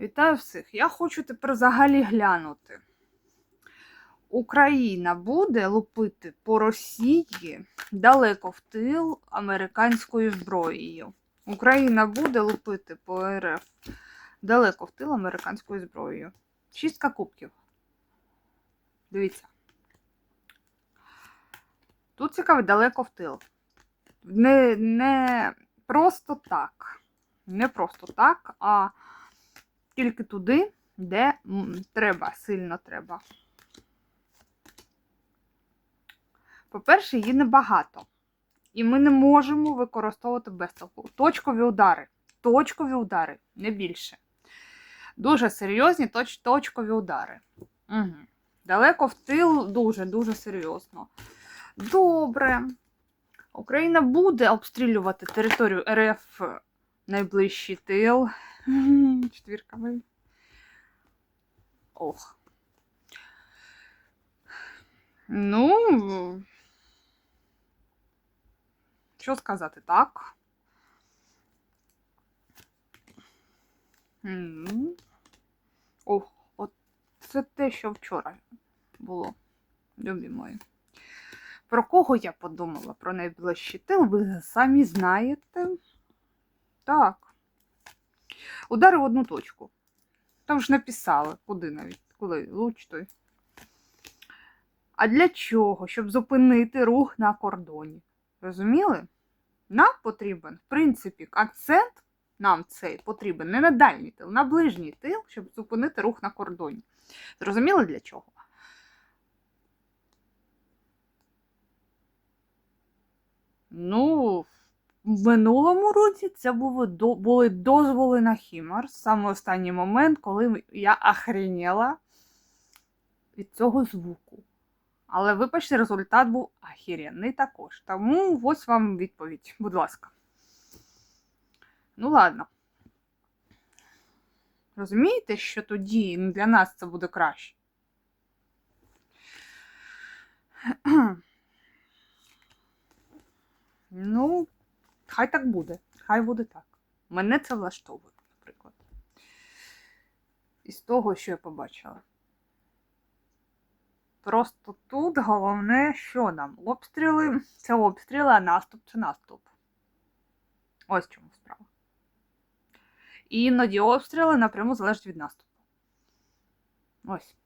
Вітаю всіх! Я хочу тепер взагалі глянути. Україна буде лупити по Росії далеко в тил американською зброєю. Україна буде лупити по РФ далеко в тил американською зброєю. Шістка кубків. Дивіться. Тут цікаво далеко в тил. Не, не просто так. Не просто так, а тільки туди, де треба, сильно треба. По-перше, її небагато. І ми не можемо використовувати без толку. Точкові удари. Точкові удари, не більше. Дуже серйозні точ, точкові удари. Угу. Далеко в тил дуже-дуже серйозно. Добре. Україна буде обстрілювати територію РФ найближчий тил. Четвірками. Ох. Ну. Що сказати, так? М. Ох, от це те, що вчора було, любі мої. Про кого я подумала? Про найближчий тил, ви самі знаєте. Так. Удари в одну точку. Там ж написали, куди навіть, коли луч той. А для чого? Щоб зупинити рух на кордоні. Розуміли? Нам потрібен, в принципі, акцент нам цей потрібен не на дальній тил, на ближній тил, щоб зупинити рух на кордоні. Зрозуміли для чого? Ну, в минулому році це були, були дозволи на Хімар. Саме останній момент, коли я охреніла від цього звуку. Але вибачте, результат був ахіренний також. Тому ось вам відповідь, будь ласка. Ну, ладно. Розумієте, що тоді для нас це буде краще? Ну, хай так буде. Хай буде так. Мене це влаштовує, наприклад. Із того, що я побачила. Просто тут головне, що нам? Обстріли це обстріли, а наступ це наступ. Ось чому справа. І іноді обстріли напряму залежать від наступу. Ось.